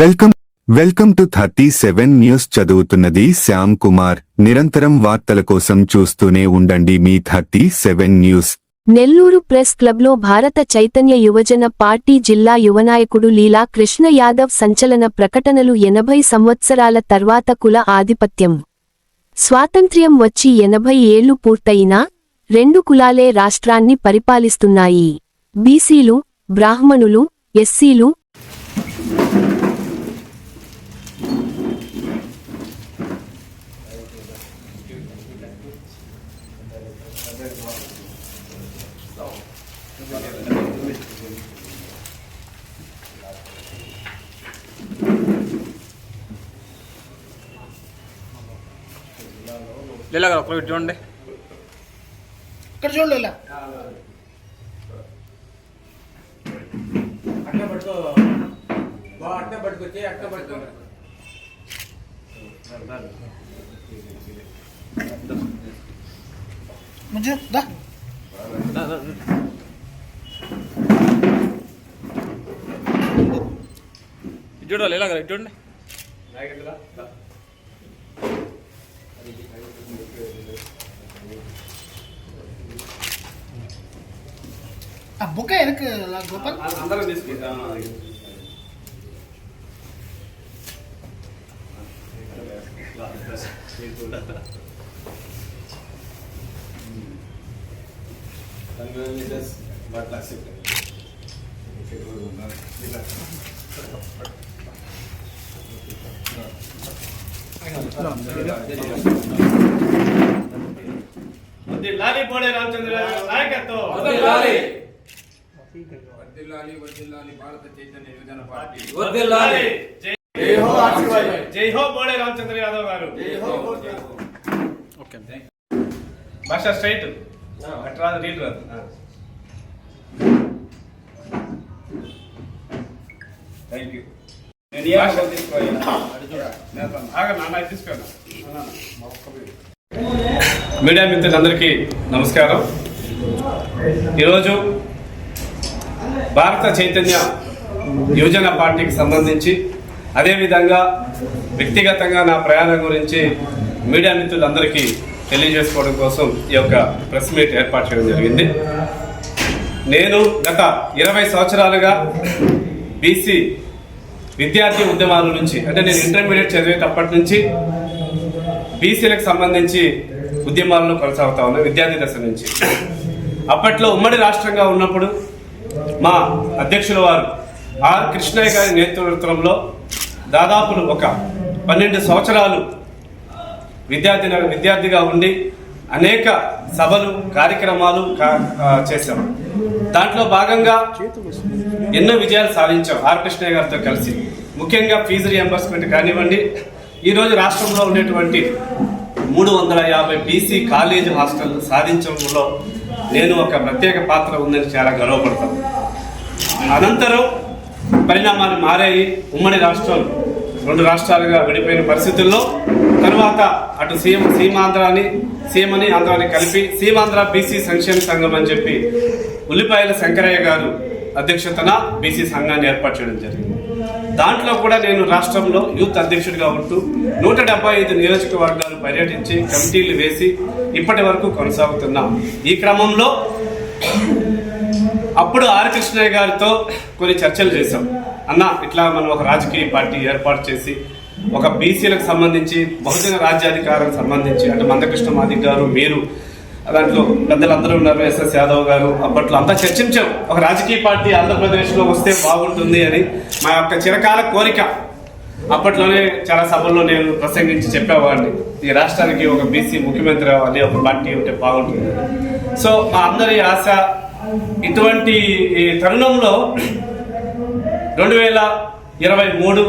Welcome welcome to thirty seven news చదువుతున్నది శ్యామ్ కుమార్. నిరంతరం వార్తల కోసం చూస్తూనే ఉండండి మీ thirty seven news. Nellore press క్లబ్లో భారత చైతన్య యువజన పార్టీ జిల్లా యువనాయకుడు లీలా కృష్ణ యాదవ్ సంచలన ప్రకటనలు ఎనభై సంవత్సరాల తర్వాత కుల ఆధిపత్యం. స్వాతంత్ర్యం వచ్చి ఎనభై ఏళ్ళు పూర్తయినా రెండు కులాలే రాష్ట్రాన్ని పరిపాలిస్తున్నాయి. బీసీలు బ్రాహ్మణులు ఎస్సీలు లీలా గారు ఒకరు ఇటు చూడండి. ఇక్కడ చూడండి ఇలా అట్ట పట్టుకో. బా అట్ట పట్టుకొచ్చి అట్ట పట్టుకో. మంచిగా దా. ఇటు చూడ లీలా గారు ఇటు బుక్క ఎనకు గోపాల్ అందరం తీసుకుంటా బట్ అక్సెప్ట్ లాలి పోడే రామచంద్ర నాయకత్వం. వర్ధిల్లాలి. వర్ధిల్లాలి వర్ధిల్లాలి భారత చైతన్య యువజన పార్టీ. వర్ధిల్లాలి. జై జై హో ఆర్సీవై. జై హో బోడే రామచంద్ర యాదవ్ గారు. ఓకే. భాష స్ట్రైట్. అట్లా రాదు రీల్ రాదు. థ్యాంక్ యూ మీడియా మిత్రులందరికీ నమస్కారం. ఈరోజు భారత చైతన్య యువజన పార్టీకి సంబంధించి అదేవిధంగా వ్యక్తిగతంగా నా ప్రయాణం గురించి మీడియా మిత్రులందరికీ తెలియజేసుకోవడం కోసం ఈ యొక్క ప్రెస్ మీట్ ఏర్పాటు చేయడం జరిగింది. నేను గత ఇరవై సంవత్సరాలుగా బీసీ విద్యార్థి ఉద్యమాల నుంచి అంటే నేను ఇంటర్మీడియట్ చదివేటప్పటి నుంచి బీసీలకు సంబంధించి ఉద్యమాలను కొనసాగుతా ఉన్నా విద్యార్థి దశ నుంచి. అప్పట్లో ఉమ్మడి రాష్ట్రంగా ఉన్నప్పుడు మా అధ్యక్షుల వారు ఆర్ కృష్ణయ్య గారి నేతృత్వంలో దాదాపు ఒక పన్నెండు సంవత్సరాలు విద్యార్థి విద్యార్థిగా ఉండి అనేక సభలు కార్యక్రమాలు కా- చేశాం. దాంట్లో భాగంగా ఎన్నో విజయాలు సాధించాం ఆర్ కృష్ణ గారితో కలిసి. ముఖ్యంగా ఫీజు రియంబర్స్మెంట్ కానివ్వండి ఈరోజు రాష్ట్రంలో ఉండేటువంటి మూడు వందల యాభై బీసీ కాలేజ్ హాస్టల్ సాధించడంలో నేను ఒక ప్రత్యేక పాత్ర ఉందని చాలా గర్వపడతాను. అనంతరం పరిణామాలు మారాయి. ఉమ్మడి రాష్ట్రం రెండు రాష్ట్రాలుగా విడిపోయిన పరిస్థితుల్లో తర్వాత అటు సీఎం సీమాంధ్రాని సీమని ఆంధ్రాని కలిపి సీమాంధ్ర బీసీ సంక్షేమ సంఘం అని చెప్పి ఉల్లిపాయల శంకరయ్య గారు అధ్యక్షతన బీసీ సంఘాన్ని ఏర్పాటు చేయడం జరిగింది. దాంట్లో కూడా నేను రాష్ట్రంలో యూత్ అధ్యక్షుడిగా ఉంటూ నూట డెబ్బై ఐదు నియోజకవర్గాలు పర్యటించి కమిటీలు వేసి ఇప్పటి వరకు కొనసాగుతున్నాం. ఈ క్రమంలో అప్పుడు ఆర్ కృష్ణయ్య గారితో కొన్ని చర్చలు చేశాం. అన్న ఇట్లా మనం ఒక రాజకీయ పార్టీ ఏర్పాటు చేసి ఒక బీసీలకు సంబంధించి బహుజన రాజ్యాధికారానికి సంబంధించి అంటే మందకృష్ణ మాదిక్ గారు మీరు దాంట్లో పెద్దలందరూ ఉన్నారు ఎస్ఎస్ యాదవ్ గారు అప్పట్లో అంతా చర్చించాం. ఒక రాజకీయ పార్టీ ఆంధ్రప్రదేశ్లో వస్తే బాగుంటుంది అని మా యొక్క చిరకాల కోరిక. అప్పట్లోనే చాలా సభల్లో నేను ప్రసంగించి చెప్పేవాడిని. ఈ రాష్ట్రానికి ఒక బీసీ ముఖ్యమంత్రి రావాలి ఒక పార్టీ ఉంటే బాగుంటుంది. సో మా అందరి ఆశ ఇటువంటి ఈ తరుణంలో రెండు వేల ఇరవై మూడు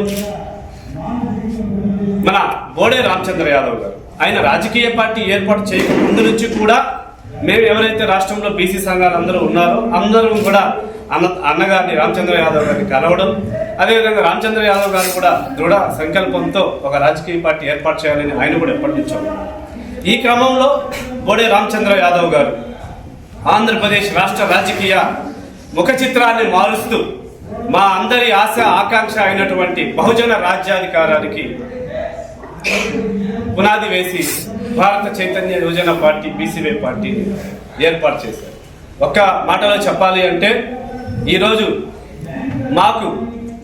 మన బోడే రామచంద్ర యాదవ్ గారు. ఆయన రాజకీయ పార్టీ ఏర్పాటు చేయక ముందు నుంచి కూడా మేము ఎవరైతే రాష్ట్రంలో బీసీ సంఘాలు అందరూ ఉన్నారో అందరూ కూడా అన్న అన్నగారిని రామచంద్ర యాదవ్ గారిని కలవడం అదేవిధంగా రామచంద్ర యాదవ్ గారు కూడా దృఢ సంకల్పంతో ఒక రాజకీయ పార్టీ ఏర్పాటు చేయాలని ఆయన కూడా ఎప్పటి నుంచో ఈ క్రమంలో బోడే రామచంద్ర యాదవ్ గారు ఆంధ్రప్రదేశ్ రాష్ట్ర రాజకీయ ముఖ చిత్రాన్ని మారుస్తూ మా అందరి ఆశ ఆకాంక్ష అయినటువంటి బహుజన రాజ్యాధికారానికి పునాది వేసి భారత చైతన్య యువజన పార్టీ బీసీవై పార్టీని ఏర్పాటు చేశారు. ఒక్క మాటలో చెప్పాలి అంటే ఈరోజు మాకు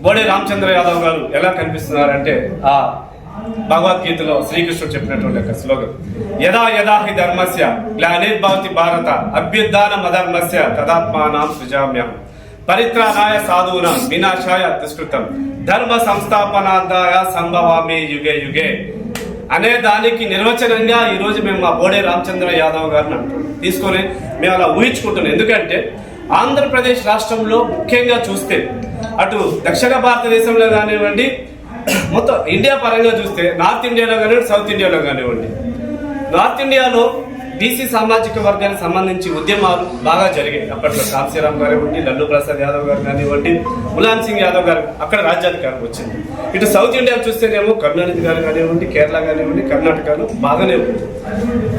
బోడే రామచంద్ర యాదవ్ గారు ఎలా కనిపిస్తున్నారంటే ఆ భగవద్గీతలో శ్రీకృష్ణుడు చెప్పినటువంటి ఒక స్లోగన్ యదా యదా హి ధర్మస్య గ్లానిర్భవతి భారత అభ్యుద్ధాన మధర్మస్య తదాత్మానం సృజామ్యం పరిత్రాణాయ సాధువున? వినాశాయ దుష్కృతం ధర్మ సంస్థాపనార్థాయ సంభవామి యుగే యుగే. అనే దానికి నిర్వచనంగా ఈరోజు మేము మా బోడే రామచంద్ర యాదవ్ గారిని తీసుకొని మేము అలా ఊహించుకుంటున్నాం. ఎందుకంటే ఆంధ్రప్రదేశ్ రాష్ట్రంలో ముఖ్యంగా చూస్తే అటు దక్షిణ భారతదేశంలో కానివ్వండి మొత్తం ఇండియా పరంగా చూస్తే నార్త్ ఇండియాలో కానివ్వండి సౌత్ ఇండియాలో కానివ్వండి. నార్త్ ఇండియాలో బీసీ సామాజిక వర్గానికి సంబంధించి ఉద్యమాలు బాగా జరిగాయి. అప్పట్లో కాంశీరామ్ కానివ్వండి లల్లు ప్రసాద్ యాదవ్ గారు కానివ్వండి ములాయం సింగ్ యాదవ్ గారు అక్కడ రాజ్యాధికారం వచ్చింది. ఇటు సౌత్ ఇండియా చూస్తేనేమో కరుణానిధి గారు కానివ్వండి కేరళ కానివ్వండి కర్ణాటకలో బాగానే ఉంది.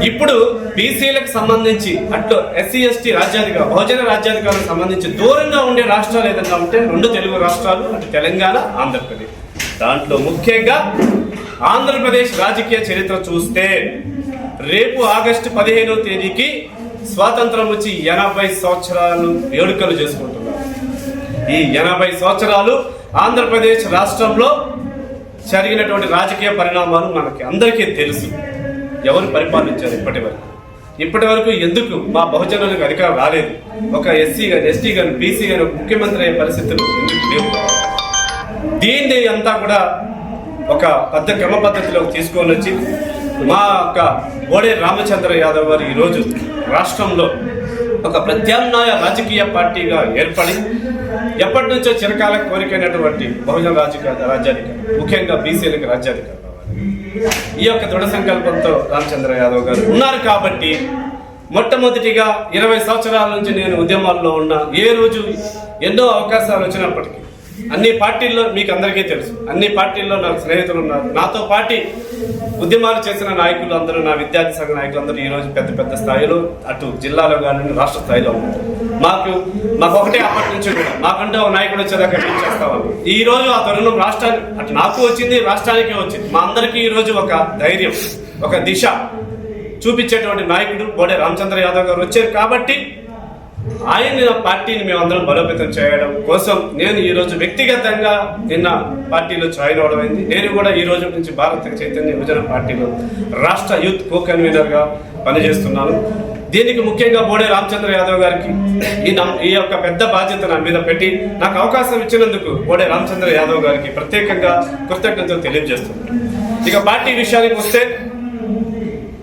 ఇప్పుడు బీసీలకు సంబంధించి అట్లో ఎస్సీ ఎస్టీ రాజ్యాధికారం బహుజన రాజ్యాధికారం సంబంధించి దూరంగా ఉండే రాష్ట్రాలు ఏదైనా ఉంటే రెండు తెలుగు రాష్ట్రాలు అటు తెలంగాణ ఆంధ్రప్రదేశ్. దాంట్లో ముఖ్యంగా ఆంధ్రప్రదేశ్ రాజకీయ చరిత్ర చూస్తే రేపు ఆగస్టు పదిహేనో తేదీకి స్వాతంత్రం వచ్చి ఎనభై సంవత్సరాలు వేడుకలు చేసుకుంటున్నారు. ఈ ఎనభై సంవత్సరాలు ఆంధ్రప్రదేశ్ రాష్ట్రంలో జరిగినటువంటి రాజకీయ పరిణామాలు మనకి అందరికీ తెలుసు. ఎవరు పరిపాలించారు ఇప్పటి వరకు? ఇప్పటి వరకు ఎందుకు మా బహుజనులకు అధికారం రాలేదు? ఒక ఎస్సీ కానీ ఎస్టీ కానీ బీసీ కానీ ముఖ్యమంత్రి అయ్యే పరిస్థితులు ఎందుకు లేవు. దీన్ని అంతా కూడా ఒక పెద్ద క్రమ పద్ధతిలోకి తీసుకొని వచ్చి మా యొక్క బోడే రామచంద్ర యాదవ్ గారు ఈరోజు రాష్ట్రంలో ఒక ప్రత్యామ్నాయ రాజకీయ పార్టీగా ఏర్పడి ఎప్పటి నుంచో చిరకాల కోరికైనటువంటి బహుజన రాజకీయ రాజ్యానికి ముఖ్యంగా బీసీలకు రాజ్యానికి ఈ యొక్క దృఢ సంకల్పంతో రామచంద్ర యాదవ్ గారు ఉన్నారు కాబట్టి మొట్టమొదటిగా ఇరవై సంవత్సరాల నుంచి నేను ఉద్యమాల్లో ఉన్నా. ఏ రోజు ఎన్నో అవకాశాలు వచ్చినప్పటికీ అన్ని పార్టీల్లో మీకు అందరికీ తెలుసు. అన్ని పార్టీల్లో నాకు స్నేహితులు ఉన్నారు. నాతో పాటి ఉద్యమాలు చేసిన నాయకులు అందరూ నా విద్యార్థి సంఘ నాయకులు అందరూ ఈ రోజు పెద్ద పెద్ద స్థాయిలో అటు జిల్లాలో కానీ రాష్ట్ర స్థాయిలో ఉన్నారు మాకు మాకు ఒకటే అప్పటి నుంచి కూడా మాకంటే ఒక నాయకుడు వచ్చేదాకా ఏం చేస్తామని ఈ రోజు ఆ తరుణం రాష్ట్రానికి అటు నాకు వచ్చింది రాష్ట్రానికి వచ్చింది. మా అందరికీ ఈరోజు ఒక ధైర్యం ఒక దిశ చూపించేటువంటి నాయకుడు బోడే రామచంద్ర యాదవ్ గారు వచ్చారు కాబట్టి ఆయన పార్టీని మేమందరం బలోపేతం చేయడం కోసం నేను ఈ రోజు వ్యక్తిగతంగా నిన్న పార్టీలో జాయిన్ అవడం అయింది. నేను కూడా ఈ రోజు నుంచి భారత చైతన్య యువజన పార్టీలో రాష్ట్ర యూత్ కో కన్వీనర్గా పనిచేస్తున్నాను. దీనికి ముఖ్యంగా బోడే రామచంద్ర యాదవ్ గారికి ఈ నమ్- ఈ యొక్క పెద్ద బాధ్యత నా మీద పెట్టి నాకు అవకాశం ఇచ్చినందుకు బోడే రామచంద్ర యాదవ్ గారికి ప్రత్యేకంగా కృతజ్ఞతలు తెలియజేస్తున్నాను. ఇక పార్టీ విషయానికి వస్తే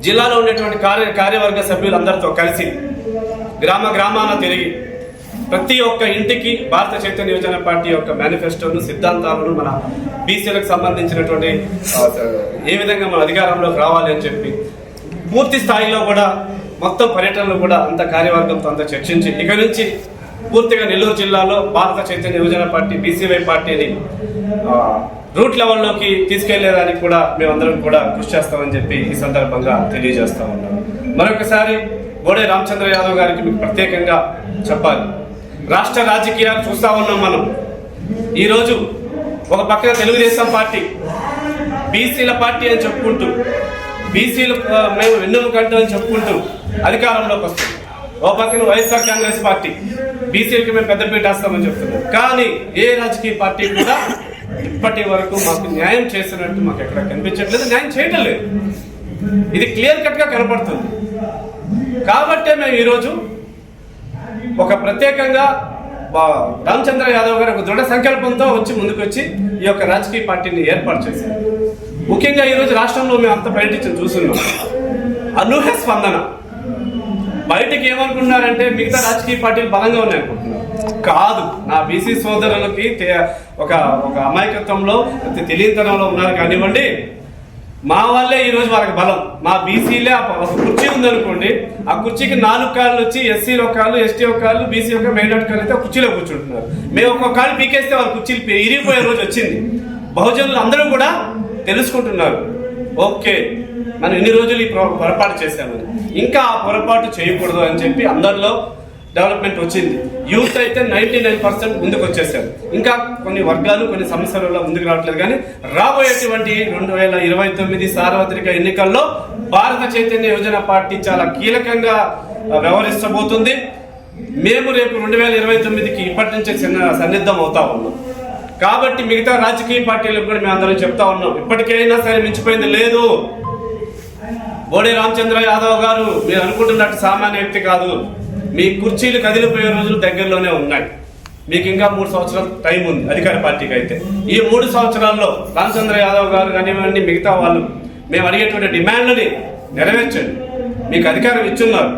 జిల్లాలో ఉన్నటువంటి కార్య కార్యవర్గ సభ్యులందరితో కలిసి గ్రామ గ్రామాన తిరిగి ప్రతి ఒక్క ఇంటికి భారత చైతన్య యోజన పార్టీ యొక్క మేనిఫెస్టోను సిద్ధాంతాలను మన బీసీలకు సంబంధించినటువంటి ఏ విధంగా మన అధికారంలోకి రావాలి అని చెప్పి పూర్తి స్థాయిలో కూడా మొత్తం పర్యటనలు కూడా అంత కార్యవర్గంతో అంత చర్చించి ఇక నుంచి పూర్తిగా నెల్లూరు జిల్లాలో భారత చైతన్య యువజన పార్టీ బీసీవై పార్టీని రూట్ లెవెల్లోకి తీసుకెళ్ళేదానికి కూడా మేమందరం కూడా కృషి చేస్తామని చెప్పి ఈ సందర్భంగా తెలియజేస్తా ఉన్నాం. మరొకసారి బోడే రామచంద్ర యాదవ్ గారికి మీకు ప్రత్యేకంగా చెప్పాలి. రాష్ట్ర రాజకీయాలు చూస్తా ఉన్నాం మనం. ఈరోజు ఒక పక్కన తెలుగుదేశం పార్టీ బీసీల పార్టీ అని చెప్పుకుంటూ బీసీలు మేము వెన్నుముకంటూ అని చెప్పుకుంటూ అధికారంలోకి వస్తుంది ఓ పక్కన వైఎస్ఆర్ కాంగ్రెస్ పార్టీ బీసీలకి మేము పెద్దపీట వేస్తామని చెప్తున్నాం. కానీ ఏ రాజకీయ పార్టీ కూడా ఇప్పటి వరకు మాకు న్యాయం చేసినట్టు మాకు ఎక్కడ కనిపించట్లేదు. న్యాయం చేయటం లేదు. ఇది క్లియర్ కట్గా కనపడుతుంది. కాబట్టే మేము ఈరోజు ఒక ప్రత్యేకంగా బా- రామచంద్ర యాదవ్ గారు ఒక దృఢ సంకల్పంతో వచ్చి ముందుకు వచ్చి ఈ యొక్క రాజకీయ పార్టీని ఏర్పాటు చేశారు. ముఖ్యంగా ఈరోజు రాష్ట్రంలో మేము అంత పర్యటించి చూస్తున్నాం. అనూహ్య స్పందన. బయటకి ఏమనుకున్నారంటే మిగతా రాజకీయ పార్టీలు బలంగా ఉన్నాయి అనుకుంటున్నారు. కాదు నా బీసీ సోదరులకి ఒక ఒక అమాయకత్వంలో తెలియతనంలో ఉన్నారు కానివ్వండి మా వాళ్ళే ఈరోజు వాళ్ళకి బలం. మా బీసీలే ఒక కుర్చీ ఉందనుకోండి ఆ కుర్చీకి నాలుగు కాళ్ళు వచ్చి ఎస్సీ ఒక కాళ్ళు ఎస్టీ ఒక కాళ్ళు బీసీ ఒక మైనార్టీ కాళ్ళు అయితే కుర్చీలో కూర్చుంటున్నారు. మేము ఒక కాళ్ళు పీకేస్తే వాళ్ళ కుర్చీలు ఇరిగిపోయే రోజు వచ్చింది. బహుజనులు అందరూ కూడా తెలుసుకుంటున్నారు. ఓకే మనం ఇన్ని రోజులు ఈ పొర- పొరపాటు చేశామని. ఇంకా ఆ పొరపాటు చేయకూడదు అని చెప్పి అందరిలో డెవలప్మెంట్ వచ్చింది. యూత్ అయితే నైన్టీ నైన్ పర్సెంట్ ముందుకు వచ్చేసారు ఇంకా కొన్ని వర్గాలు కొన్ని సమస్యల వల్ల ముందుకు రావట్లేదు కానీ రాబోయేటువంటి రెండు వేల ఇరవై తొమ్మిది సార్వత్రిక ఎన్నికల్లో భారత చైతన్య యోజన పార్టీ చాలా కీలకంగా ఆ, వ్యవహరించబోతుంది మేము రేపు రెండు వేల ఇరవై తొమ్మిదికి ఇప్పటి నుంచే చిన్న సన్నిద్ధం అవుతా ఉన్నాం. కాబట్టి మిగతా రాజకీయ పార్టీలకు కూడా మేము అందరం చెప్తా ఉన్నాం. ఇప్పటికైనా సరే మించిపోయింది లేదు. బోడే రామచంద్ర యాదవ్ గారు మీరు అనుకుంటున్నట్టు సామాన్య వ్యక్తి కాదు. మీ కుర్చీలు కదిలిపోయే రోజులు దగ్గరలోనే ఉన్నాయి. మీకు ఇంకా మూడు సంవత్సరాలు టైం ఉంది అధికార పార్టీకి అయితే. ఈ మూడు సంవత్సరాల్లో రామచంద్ర యాదవ్ గారు కానివ్వండి మిగతా వాళ్ళు మేము అడిగేటువంటి డిమాండ్లని నెరవేర్చండి. మీకు అధికారం ఇచ్చున్నారు.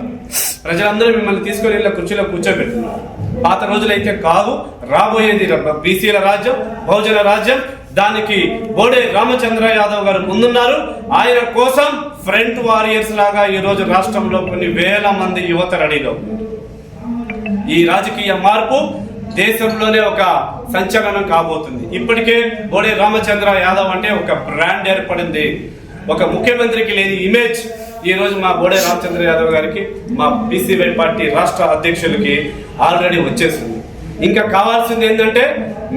ప్రజలందరూ మిమ్మల్ని తీసుకొని వెళ్ళి కుర్చీలో కూర్చోబెట్టున్నారు పాత రోజులైతే కాదు రాబోయేది బీసీల రాజ్యం బహుజన రాజ్యం దానికి బోడే రామచంద్ర యాదవ్ గారు ముందున్నారు. ఆయన కోసం ఫ్రంట్ వారియర్స్ లాగా ఈరోజు రాష్ట్రంలో కొన్ని వేల మంది యువత రెడీలో ఈ రాజకీయ మార్పు దేశంలోనే ఒక సంచలనం కాబోతుంది. ఇప్పటికే బోడే రామచంద్ర యాదవ్ అంటే ఒక బ్రాండ్ ఏర్పడింది. ఒక ముఖ్యమంత్రికి లేని ఇమేజ్ ఈ రోజు మా బోడే రామచంద్ర యాదవ్ గారికి మా బీసీవై పార్టీ రాష్ట్ర అధ్యక్షులకి ఆల్రెడీ వచ్చేసింది. ఇంకా కావాల్సింది ఏంటంటే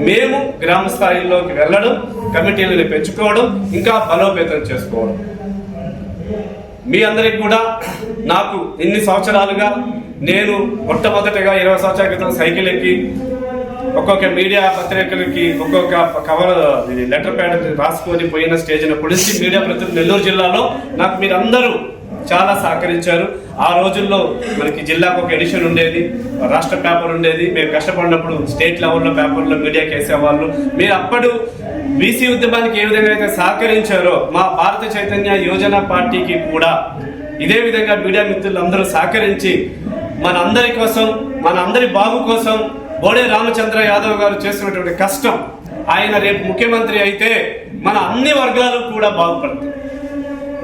మేము గ్రామ స్థాయిలోకి వెళ్ళడం కమిటీలను పెంచుకోవడం ఇంకా బలోపేతం చేసుకోవడం. మీ అందరికి కూడా నాకు ఇన్ని సంవత్సరాలుగా నేను మొట్టమొదటిగా ఇరవై సంవత్సరాల క్రితం సైకిల్ ఎక్కి ఒక్కొక్క మీడియా పత్రికలకి ఒక్కొక్క కవర్ లెటర్ ప్యాడ్ రాసుకొని పోయిన స్టేజ్ పొడిచి మీడియా ప్రతి నెల్లూరు జిల్లాలో నాకు మీరందరూ చాలా సహకరించారు. ఆ రోజుల్లో మనకి జిల్లాకు ఒక ఎడిషన్ ఉండేది రాష్ట్ర పేపర్ ఉండేది. మేము కష్టపడినప్పుడు స్టేట్ లెవెల్లో పేపర్లో మీడియాకి వేసేవాళ్ళు మీరు అప్పుడు బీసీ ఉద్యమానికి ఏ విధంగా అయితే సహకరించారో మా భారత చైతన్య యోజన పార్టీకి కూడా ఇదే విధంగా మీడియా మిత్రులందరూ సహకరించి మన అందరి కోసం మన అందరి బాబు కోసం బోడే రామచంద్ర యాదవ్ గారు చేస్తున్నటువంటి కష్టం. ఆయన రేపు ముఖ్యమంత్రి అయితే మన అన్ని వర్గాలు కూడా బాగుపడతాయి.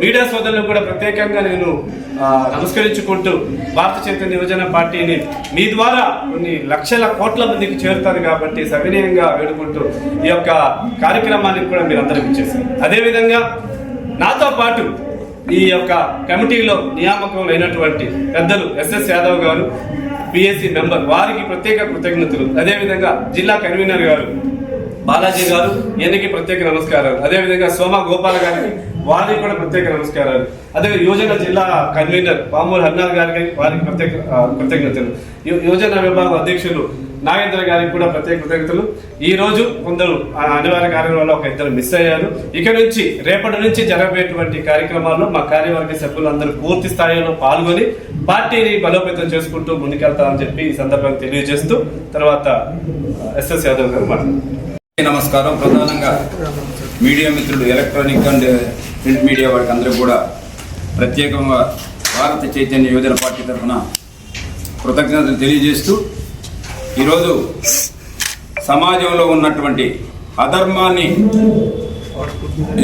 మీడియా సోదరులకు కూడా ప్రత్యేకంగా నేను నమస్కరించుకుంటూ భారత చైతన్య యువజన పార్టీని మీ ద్వారా కొన్ని లక్షల కోట్ల మందికి చేరుతారు కాబట్టి సవినయంగా వేడుకుంటూ ఈ యొక్క కార్యక్రమానికి కూడా మీరు అందరికి ఇచ్చేసారు అదేవిధంగా నాతో పాటు ఈ యొక్క కమిటీలో నియామకం అయినటువంటి పెద్దలు ఎస్ఎస్ యాదవ్ గారు పిఎస్సి మెంబర్ వారికి ప్రత్యేక కృతజ్ఞతలు. అదేవిధంగా జిల్లా కన్వీనర్ గారు బాలాజీ గారు ఈయనకి ప్రత్యేక నమస్కారాలు. అదేవిధంగా సోమ గోపాల్ గారికి వారికి కూడా ప్రత్యేక నమస్కారాలు. అదే యోజన జిల్లా కన్వీనర్ పామూరు హర్నాథ్ గారికి వారికి ప్రత్యేక కృతజ్ఞతలు. యో- యోజన విభాగం అధ్యక్షులు నాగేంద్ర గారికి కూడా ప్రత్యేక కృతజ్ఞతలు. ఈ రోజు కొందరు ఆ, అనివార్య కార్యక్రమంలో వల్ల ఒక ఇద్దరు మిస్ అయ్యారు. ఇక నుంచి రేపటి నుంచి జరగబోయేటువంటి కార్యక్రమాల్లో మా కార్యవర్గ సభ్యులు అందరూ పూర్తి స్థాయిలో పాల్గొని పార్టీని బలోపేతం చేసుకుంటూ ముందుకెళ్తామని చెప్పి ఈ సందర్భంగా తెలియజేస్తూ తర్వాత ఎస్ఎస్ యాదవ్ గారు మాట్లాడారు నమస్కారం. ప్రధానంగా మీడియా మిత్రులు ఎలక్ట్రానిక్ అండ్ ప్రింట్ మీడియా వారికి అందరూ కూడా ప్రత్యేకంగా భారత చైతన్య యోజన పార్టీ తరఫున కృతజ్ఞతలు తెలియజేస్తూ ఈరోజు సమాజంలో ఉన్నటువంటి అధర్మాన్ని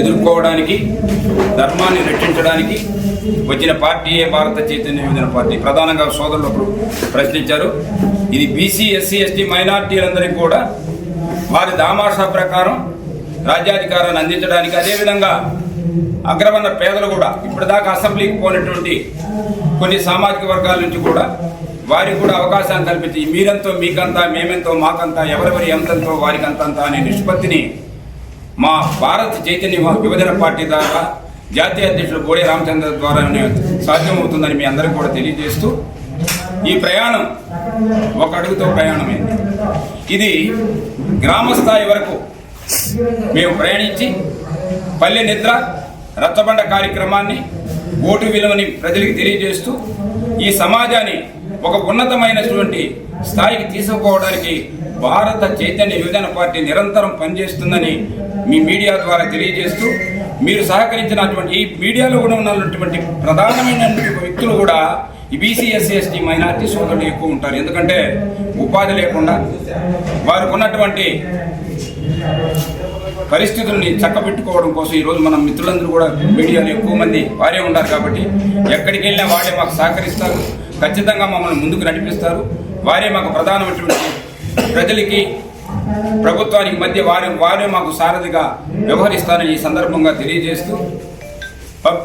ఎదుర్కోవడానికి ధర్మాన్ని రక్షించడానికి వచ్చిన పార్టీయే భారత చైతన్య యోజన పార్టీ? ప్రధానంగా సోదరులు ప్రశ్నించారు. ఇది బీసీ ఎస్సీ ఎస్టీ మైనార్టీలందరికీ కూడా వారి దామాష ప్రకారం రాజ్యాధికారాన్ని అందించడానికి అదేవిధంగా అగ్రవర్ణ పేదలు కూడా ఇప్పటిదాకా అసెంబ్లీకి పోయినటువంటి కొన్ని సామాజిక వర్గాల నుంచి కూడా వారికి కూడా అవకాశాన్ని కల్పించి మీరెంతో మీకంతా మేమెంతో మాకంతా ఎవరెవరి ఎంతంతో వారికి అంతంతా అనే నిష్పత్తిని మా భారత చైతన్య విభజన పార్టీ ద్వారా జాతీయ అధ్యక్షుడు బోడే రామచంద్ర ద్వారా సాధ్యమవుతుందని మీ అందరికీ కూడా తెలియజేస్తూ ఈ ప్రయాణం ఒక అడుగుతో ప్రయాణమైంది ఇది గ్రామ స్థాయి వరకు మేము ప్రయాణించి పల్లె నిద్ర రచ్చబండ కార్యక్రమాన్ని ఓటు విలువని ప్రజలకు తెలియజేస్తూ ఈ సమాజాన్ని ఒక ఉన్నతమైనటువంటి స్థాయికి తీసుకుపోవడానికి భారత చైతన్య యువజన పార్టీ నిరంతరం పనిచేస్తుందని మీ మీడియా ద్వారా తెలియజేస్తూ మీరు సహకరించినటువంటి ఈ మీడియాలో కూడా ఉన్నటువంటి ప్రధానమైనటువంటి వ్యక్తులు కూడా ఈ బీసీ ఎస్సీ ఎస్టీ మైనార్టీ సోదరులు ఎక్కువ ఉంటారు. ఎందుకంటే ఉపాధి లేకుండా వారికి ఉన్నటువంటి పరిస్థితుల్ని చక్కబెట్టుకోవడం కోసం ఈరోజు మన మిత్రులందరూ కూడా మీడియాలో ఎక్కువ మంది వారే ఉన్నారు కాబట్టి ఎక్కడికి వెళ్ళినా వారే మాకు సహకరిస్తారు. ఖచ్చితంగా మమ్మల్ని ముందుకు నడిపిస్తారు. వారే మాకు ప్రధానమైనటువంటి ప్రజలకి ప్రభుత్వానికి మధ్య వారి వారే మాకు సారథిగా వ్యవహరిస్తారని ఈ సందర్భంగా తెలియజేస్తూ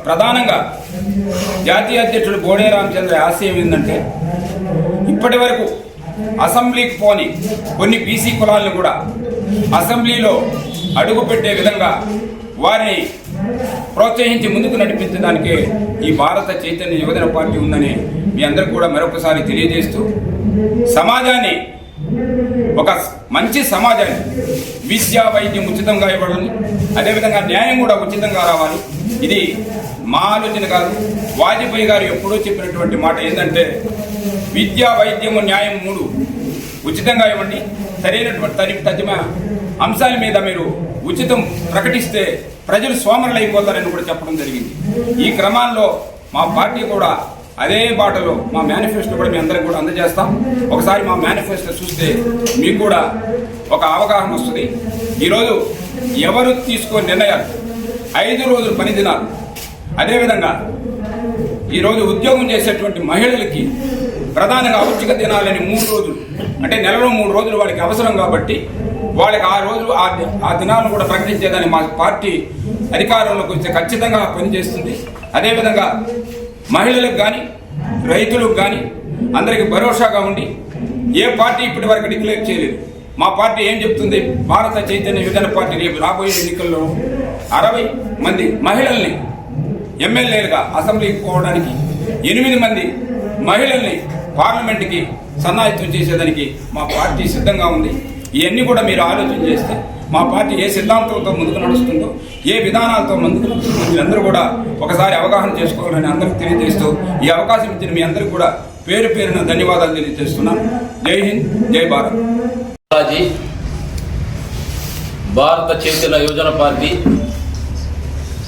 ప్రధానంగా జాతీయ అధ్యక్షుడు బోడే రామచంద్ర ఆశయం ఏంటంటే ఇప్పటి వరకు అసెంబ్లీకి పోని కొన్ని బీసీ కులాలను కూడా అసెంబ్లీలో అడుగుపెట్టే విధంగా వారిని ప్రోత్సహించి ముందుకు నడిపించడానికి ఈ భారత చైతన్య యువజన పార్టీ ఉందని మీ అందరికి కూడా మరొకసారి తెలియజేస్తూ సమాజాన్ని ఒక మంచి సమాజాన్ని విద్యా వైద్యం ఉచితంగా ఇవ్వాలని అదేవిధంగా న్యాయం కూడా ఉచితంగా రావాలి. ఇది మా ఆలోచన కాదు. వాజ్పేయి గారు ఎప్పుడూ చెప్పినటువంటి మాట ఏంటంటే విద్యా వైద్యము న్యాయం మూడు. ఉచితంగా ఇవ్వండి. సరైనటువంటి తరి తజ్జమ అంశాల మీద మీరు ఉచితం ప్రకటిస్తే ప్రజలు సోమరులైపోతారని అయిపోతారని కూడా చెప్పడం జరిగింది. ఈ క్రమాల్లో మా పార్టీ కూడా అదే బాటలో మా మేనిఫెస్టో కూడా మీ అందరికి కూడా అందజేస్తాం. ఒకసారి మా మేనిఫెస్టో చూస్తే మీకు కూడా ఒక అవగాహన వస్తుంది. ఈరోజు ఎవరు తీసుకో నిర్ణయాలు? ఐదు రోజులు పని దినాలు. అదేవిధంగా ఈరోజు ఉద్యోగం చేసేటువంటి మహిళలకి ప్రధానంగా ఔచిక దినాలని మూడు రోజులు అంటే నెలలో మూడు రోజులు వాళ్ళకి అవసరం కాబట్టి వాళ్ళకి ఆ రోజు ఆ ఆ దినాలను కూడా ప్రకటించేదని మా పార్టీ అధికారంలోకి వచ్చి ఖచ్చితంగా పనిచేస్తుంది అదేవిధంగా మహిళలకు కానీ రైతులకు కానీ అందరికీ భరోసాగా ఉండి ఏ పార్టీ ఇప్పటి వరకు డిక్లేర్ చేయలేదు. మా పార్టీ ఏం చెప్తుంది? భారత చైతన్య యువజన పార్టీ రేపు రాబోయే ఎన్నికల్లో అరవై మంది మహిళల్ని ఎమ్మెల్యేలుగా అసెంబ్లీకి పోవడానికి ఎనిమిది మంది మహిళల్ని పార్లమెంట్కి సన్నాహితం చేసేదానికి మా పార్టీ సిద్ధంగా ఉంది. ఇవన్నీ కూడా మీరు ఆలోచన చేస్తే మా పార్టీ ఏ సిద్ధాంతంతో ముందుకు నడుస్తుందో ఏ విధానాలతో ముందుకు నడుస్తుందో మీరందరూ కూడా ఒకసారి అవగాహన చేసుకోవాలని అందరికీ తెలియజేస్తూ ఈ అవకాశం ఇచ్చిన మీ అందరికీ కూడా పేరు పేరున ధన్యవాదాలు తెలియజేస్తున్నాను. జై హింద్ జై భారత్. భారత చైతన్య యువజన పార్టీ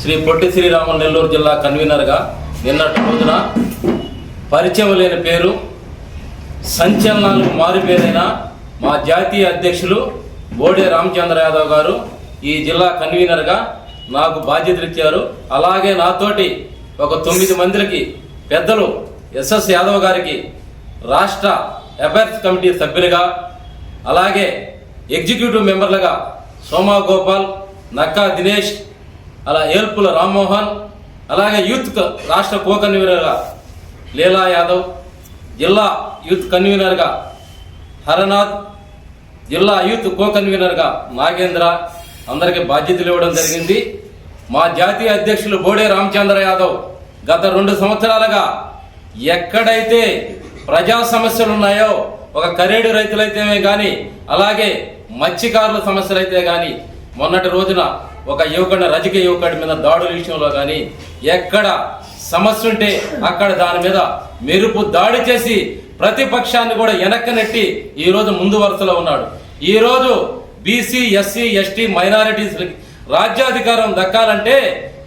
శ్రీ పొట్టి శ్రీరాములు నెల్లూరు జిల్లా కన్వీనర్గా నిన్నటి రోజున పరిచయం లేని పేరు సంచలనాలు మారిపోయిన మా జాతీయ అధ్యక్షులు బోడే రామచంద్ర యాదవ్ గారు ఈ జిల్లా కన్వీనర్గా నాకు బాధ్యతలు ఇచ్చారు. అలాగే నాతోటి ఒక తొమ్మిది మందికి పెద్దలు ఎస్ఎస్ యాదవ్ గారికి రాష్ట్ర అఫైర్స్ కమిటీ సభ్యులుగా అలాగే ఎగ్జిక్యూటివ్ మెంబర్లుగా సోమా గోపాల్ నక్కా దినేష్ అలా ఏల్పుల రామ్మోహన్ అలాగే యూత్ రాష్ట్ర కో కన్వీనర్గా లీలా యాదవ్ జిల్లా యూత్ కన్వీనర్గా హరనాథ్ జిల్లా యూత్ కో కన్వీనర్గా నాగేంద్ర అందరికీ బాధ్యతలు ఇవ్వడం జరిగింది. మా జాతీయ అధ్యక్షులు బోడే రామచంద్ర యాదవ్ గత రెండు సంవత్సరాలుగా ఎక్కడైతే ప్రజా సమస్యలు ఉన్నాయో ఒక కరేడు రైతులైతేనే కానీ అలాగే మత్స్యకారుల సమస్యలు అయితే కానీ మొన్నటి రోజున ఒక యువకుడు రజకీయ యువకుడి మీద దాడుల విషయంలో కానీ ఎక్కడ సమస్య ఉంటే అక్కడ దాని మీద మెరుపు దాడి చేసి ప్రతిపక్షాన్ని కూడా వెనక్కి నెట్టి ఈ రోజు ముందు వరుసలో ఉన్నాడు. ఈరోజు బీసీ ఎస్సీ ఎస్టీ మైనారిటీస్ రాజ్యాధికారం దక్కాలంటే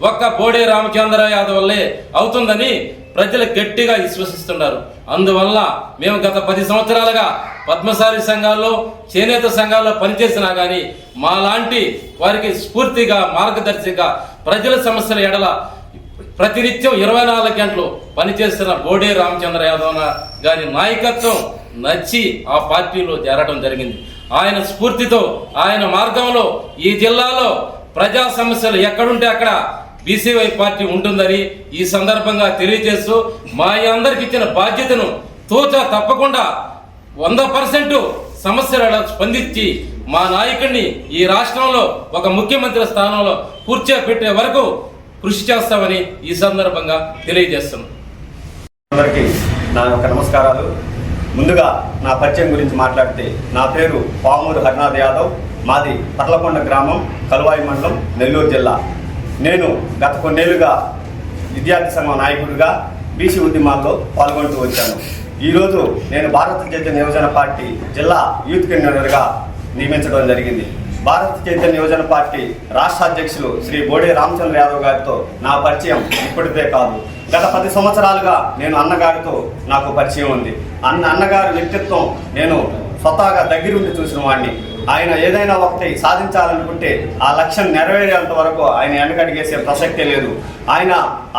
ఒక్క బోడే రామచంద్ర యాదవ్ వల్లే అవుతుందని ప్రజలు గట్టిగా విశ్వసిస్తున్నారు అందువల్ల మేము గత పది సంవత్సరాలుగా పద్మసారి సంఘాల్లో చేనేత సంఘాల్లో పనిచేసినా కానీ మా లాంటి వారికి స్ఫూర్తిగా మార్గదర్శిగా ప్రజల సమస్యల ఎడల ప్రతినిత్యం ఇరవై నాలుగు గంటలు పనిచేస్తున్న బోడే రామచంద్ర యాదవ్ గారి నాయకత్వం నచ్చి ఆ పార్టీలో చేరడం జరిగింది. ఆయన స్ఫూర్తితో ఆయన మార్గంలో ఈ జిల్లాలో ప్రజా సమస్యలు ఎక్కడుంటే అక్కడ బీసీవై పార్టీ ఉంటుందని ఈ సందర్భంగా తెలియజేస్తూ మా అందరికి ఇచ్చిన బాధ్యతను తోచ తప్పకుండా వంద పర్సెంట్ సమస్యలను స్పందించి మా నాయకుడిని ఈ రాష్ట్రంలో ఒక ముఖ్యమంత్రి స్థానంలో కూర్చోపెట్టే వరకు కృషి చేస్తామని ఈ సందర్భంగా తెలియజేస్తున్నాం. అందరికీ నా యొక్క నమస్కారాలు. ముందుగా నా పరిచయం గురించి మాట్లాడితే నా పేరు పామూరు హరినాథ్ యాదవ్. మాది పర్లకొండ గ్రామం కలువాయి మండలం నెల్లూరు జిల్లా. నేను గత కొన్నేళ్ళుగా విద్యార్థి సంఘం నాయకుడిగా బీసీ ఉద్యమాల్లో పాల్గొంటూ వచ్చాను. ఈరోజు నేను భారత చైతన్య యువజన పార్టీ జిల్లా యూత్ కన్వీనర్గా నియమించడం జరిగింది. భారత చైతన్య యువజన పార్టీ రాష్ట్ర అధ్యక్షులు శ్రీ బోడే రామచంద్ర యాదవ్ గారితో నా పరిచయం ఇప్పటిదే కాదు. గత పది సంవత్సరాలుగా నేను అన్నగారితో నాకు పరిచయం ఉంది. అన్న అన్నగారి వ్యక్తిత్వం నేను స్వతహాగా దగ్గరుండి చూసిన వాడిని ఆయన ఏదైనా ఒకటి సాధించాలనుకుంటే ఆ లక్ష్యం నెరవేరేంత వరకు ఆయన వెనకడిగేసే ప్రసక్తే లేదు. ఆయన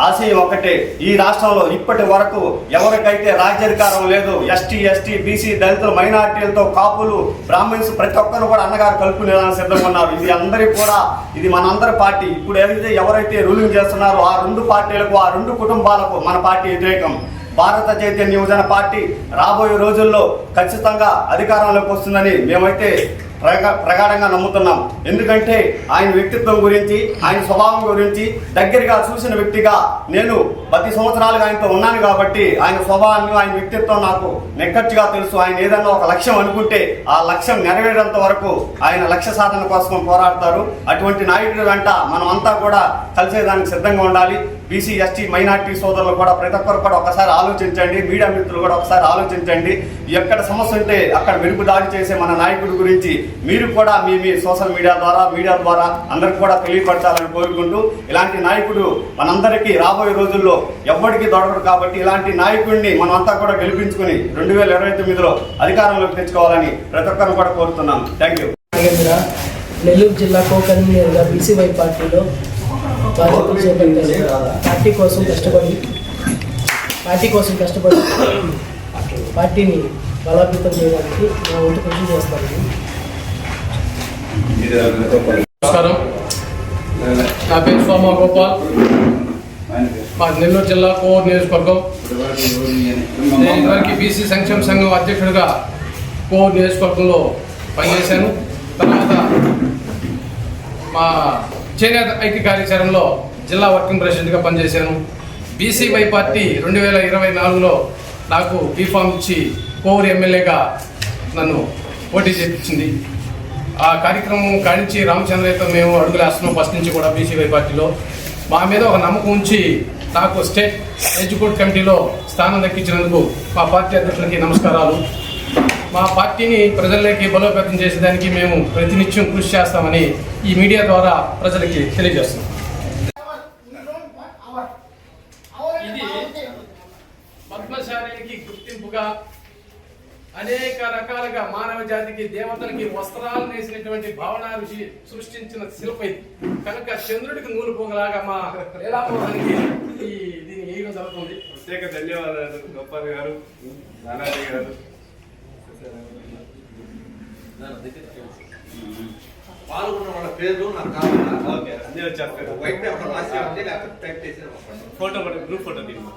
ఆశయం ఒకటే ఈ రాష్ట్రంలో ఇప్పటి వరకు ఎవరికైతే రాజ్యాధికారం లేదు ఎస్టీ ఎస్టీ బీసీ దళితులు మైనార్టీలతో కాపులు బ్రాహ్మణ్స్ ప్రతి ఒక్కరు కూడా అన్నగారు కలుపుకునేదానికి సిద్ధంగా ఉన్నారు. ఇది అందరికీ కూడా ఇది మనందరి పార్టీ. ఇప్పుడు ఏదైతే ఎవరైతే రూలింగ్ చేస్తున్నారో ఆ రెండు పార్టీలకు ఆ రెండు కుటుంబాలకు మన పార్టీ వ్యతిరేకం. భారత చైతన్య యువజన పార్టీ రాబోయే రోజుల్లో ఖచ్చితంగా అధికారంలోకి వస్తుందని మేమైతే ప్రగా ప్రగాఢంగా నమ్ముతున్నాం. ఎందుకంటే ఆయన వ్యక్తిత్వం గురించి ఆయన స్వభావం గురించి దగ్గరగా చూసిన వ్యక్తిగా నేను పది సంవత్సరాలుగా ఆయనతో ఉన్నాను కాబట్టి ఆయన స్వభావాన్ని ఆయన వ్యక్తిత్వం నాకు నెక్కచ్చిగా తెలుసు. ఆయన ఏదైనా ఒక లక్ష్యం అనుకుంటే ఆ లక్ష్యం నెరవేరేంత వరకు ఆయన లక్ష్య సాధన కోసం పోరాడతారు. అటువంటి నాయకుడి వెంట మనం అంతా కూడా కలిసేదానికి సిద్ధంగా ఉండాలి. బీసీ ఎస్టీ మైనార్టీ సోదరులు కూడా ప్రతి ఒక్కరు కూడా ఒకసారి ఆలోచించండి. మీడియా మిత్రులు కూడా ఒకసారి ఆలోచించండి. ఎక్కడ సమస్య ఉంటే అక్కడ వెలుపు దాడి చేసే మన నాయకుడి గురించి మీరు కూడా మీ మీ సోషల్ మీడియా ద్వారా మీడియా ద్వారా అందరికి కూడా తెలియపరచాలని కోరుకుంటూ ఇలాంటి నాయకుడు మనందరికీ రాబోయే రోజుల్లో ఎవ్వడికి దొరకడు కాబట్టి ఇలాంటి నాయకుడిని మనం అంతా కూడా గెలిపించుకుని రెండు వేల ఇరవై తొమ్మిదిలో అధికారంలోకి తెచ్చుకోవాలని ప్రతి ఒక్కరిని కూడా కోరుతున్నాం. Thank you. నెల్లూరు జిల్లా కో కన్వీనర్గా బీసీవై పార్టీలో బాధ్యతలు పార్టీ కోసం కష్టపడి పార్టీ కోసం కష్టపడి పార్టీని బలోపేతం చేయడానికి నా వంతు కృషి చేస్తాను. నమస్కారం. నా పేరు సోమా గోపాల్. మా నెల్లూరు జిల్లా కోవూరు నియోజకవర్గం. నేను ఇదివరకు బీసీ సంక్షేమ సంఘం అధ్యక్షుడిగా కోవూరు నియోజకవర్గంలో పనిచేశాను. తర్వాత మా చేనేత ఐక్య కార్యాచరణలో జిల్లా వర్కింగ్ ప్రెసిడెంట్గా పనిచేశాను. బీసీవై పార్టీ రెండు వేల ఇరవై నాలుగులో నాకు బీఫామ్ ఇచ్చి కోవూరు ఎమ్మెల్యేగా నన్ను పోటీ చేయించింది ఆ కార్యక్రమం కానించి రామచంద్రయ్యతో మేము అడుగులేస్తున్నాం ఫస్ట్ నుంచి కూడా బీసీవై పార్టీలో. మా మీద ఒక నమ్మకం ఉంచి నాకు స్టేట్ ఎగ్జిక్యూటివ్ కమిటీలో స్థానం దక్కించినందుకు మా పార్టీ అధ్యక్షులకి నమస్కారాలు. మా పార్టీని ప్రజల్లోకి బలోపేతం చేసేదానికి మేము ప్రతినిత్యం కృషి చేస్తామని ఈ మీడియా ద్వారా ప్రజలకి తెలియజేస్తున్నాం. ఇది పద్మశాలికి గుర్తింపుగా అనేక రకాలుగా మానవ జాతికి దేవతలకి వస్త్రాలు వేసినటువంటి భావన ఋషి సృష్టించిన శిల్ప ఇది. కనుక చంద్రుడికి నూలు పోగలాగా మా లీలామోహన్కి ఈ దీన్ని వేయడం జరుగుతుంది. ప్రత్యేక ధన్యవాదాలు గోపాల్ గారు నానాజీ గారు. పాల్గొన్న వాళ్ళ పేర్లు నాకు కావాలా? ఓకే. అన్నీ వచ్చేస్తారు వైట్ పేపర్ రాసి లేకపోతే టైప్ చేసి ఫోటో గ్రూప్ ఫోటో తీయండి